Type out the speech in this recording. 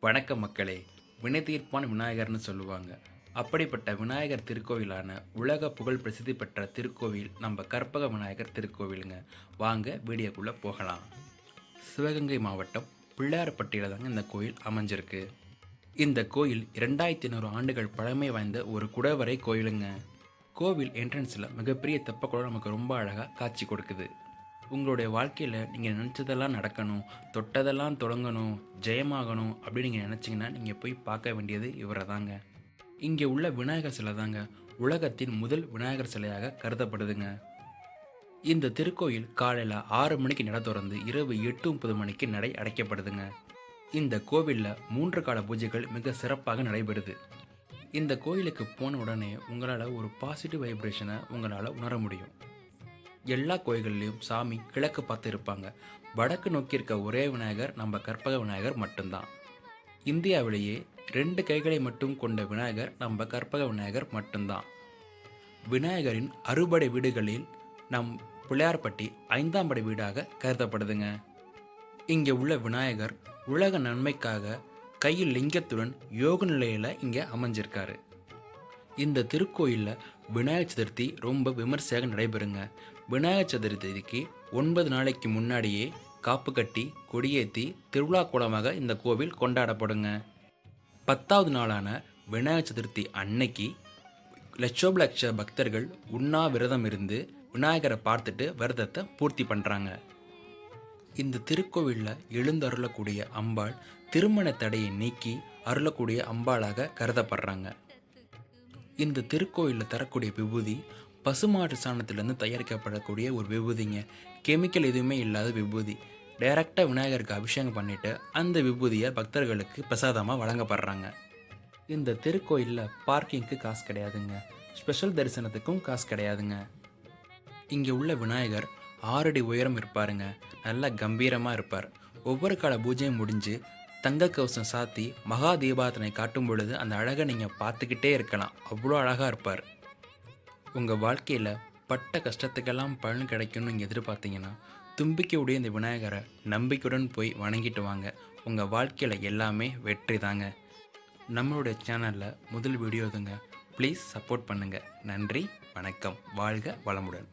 வணக்கம் மக்களே வினைதீர்ப்பான் விநாயகர்னு சொல்லுவாங்க. அப்படிப்பட்ட விநாயகர் திருக்கோவிலான உலக புகழ் பிரசித்தி பெற்ற திருக்கோவில் நம்ம கற்பக விநாயகர் திருக்கோவிலுங்க. வாங்க வீடியோக்குள்ளே போகலாம். சிவகங்கை மாவட்டம் பிள்ளையார்பட்டியில் தாங்க இந்த கோயில் அமைஞ்சிருக்கு. இந்த கோயில் இரண்டாயிரத்தி ஐநூறு ஆண்டுகள் பழமை வாய்ந்த ஒரு குடவரை கோயிலுங்க. கோவில் என்ட்ரன்ஸில் மிகப்பெரிய தெப்பக்குளம் நமக்கு ரொம்ப அழகாக காட்சி கொடுக்குது. உங்களுடைய வாழ்க்கையில் நீங்கள் நினச்சதெல்லாம் நடக்கணும் தொட்டதெல்லாம் தொடங்கணும் ஜெயமாகணும் அப்படின்னு நீங்கள் நினச்சிங்கன்னா நீங்கள் போய் பார்க்க வேண்டியது இவரை தாங்க. இங்கே உள்ள விநாயகர் சிலை தாங்க. உலகத்தின் முதல் விநாயகர் சிலையாக கருதப்படுதுங்க. இந்த திருக்கோயில் காலையில் ஆறு மணிக்கு நட திறந்து இரவு எட்டு முப்பது மணிக்கு நடை அடைக்கப்படுதுங்க. இந்த கோவிலில் மூன்று கால பூஜைகள் மிக சிறப்பாக நடைபெறுது. இந்த கோயிலுக்கு போன உடனே உங்களால் ஒரு பாசிட்டிவ் வைப்ரேஷனை உங்களால் உணர முடியும். எல்லா கோயில்கள்லேயும் சாமி கிழக்கு பார்த்து இருப்பாங்க. வடக்கு நோக்கி இருக்க ஒரே விநாயகர் நம்ம கற்பக விநாயகர் மட்டும்தான். இந்தியாவிலேயே ரெண்டு கைகளை மட்டும் கொண்ட விநாயகர் நம்ம கற்பக விநாயகர் மட்டும்தான். விநாயகரின் அறுபடை வீடுகளில் நம் பிள்ளையார்பட்டி ஐந்தாம் படை வீடாக கருதப்படுதுங்க. இங்கே உள்ள விநாயகர் உலக நன்மைக்காக கையில் லிங்கத்துடன் யோக நிலையில் இங்கே அமைஞ்சிருக்காரு. இந்த திருக்கோயிலில் விநாயகர் சதுர்த்தி ரொம்ப விமர்சையாக நடைபெறுங்க. விநாயகர் சதுர்த்திக்கு ஒன்பது நாளைக்கு முன்னாடியே காப்பு கட்டி கொடியேற்றி திருவிழா கோலமாக இந்த கோவில் கொண்டாடப்படுங்க. பத்தாவது நாளான விநாயகர் சதுர்த்தி அன்னைக்கு லட்சோப லட்ச பக்தர்கள் உண்ணா விரதம் இருந்து விநாயகரை பார்த்துட்டு விரதத்தை பூர்த்தி பண்ணுறாங்க இந்த திருக்கோவிலில் எழுந்தருளக்கூடிய அம்பாள் திருமண தடையை நீக்கி அருளக்கூடிய அம்பாளாக கருதப்படுறாங்க. இந்த திருக்கோயிலில் தரக்கூடிய விபூதி பசுமாட்டு சாணத்திலேருந்து தயாரிக்கப்படக்கூடிய ஒரு விபூதிங்க. கெமிக்கல் எதுவுமே இல்லாத விபூதி. டைரெக்டாக விநாயகருக்கு அபிஷேகம் பண்ணிவிட்டு அந்த விபூதியை பக்தர்களுக்கு பிரசாதமாக வழங்கப்படுறாங்க. இந்த திருக்கோயிலில் பார்க்கிங்க்கு காசு கிடையாதுங்க. ஸ்பெஷல் தரிசனத்துக்கும் காசு கிடையாதுங்க. இங்கே உள்ள விநாயகர் ஆறடி உயரம் இருப்பாருங்க. நல்லா கம்பீரமாக இருப்பார். ஒவ்வொரு கால பூஜையும் முடிஞ்சு தங்க கவசம் சாத்தி மகா தீபாரத்தனை காட்டும் பொழுது அந்த அழகை நீங்கள் பார்த்துக்கிட்டே இருக்கலாம். அவ்வளோ அழகாக இருப்பார். உங்கள் வாழ்க்கையில் பட்ட கஷ்டத்துக்கெல்லாம் பலன் கிடைக்கும்னு நீங்கள் எதிர்பார்த்தீங்கன்னா தும்பிக்கையுடைய இந்த விநாயகரை நம்பிக்கையுடன் போய் வணங்கிட்டு வாங்க. உங்கள் வாழ்க்கையில் எல்லாமே வெற்றி தாங்க. நம்மளுடைய சேனலில் முதல் வீடியோ இதுங்க. ப்ளீஸ் சப்போர்ட் பண்ணுங்கள் நன்றி வணக்கம். வாழ்க வளமுடன்.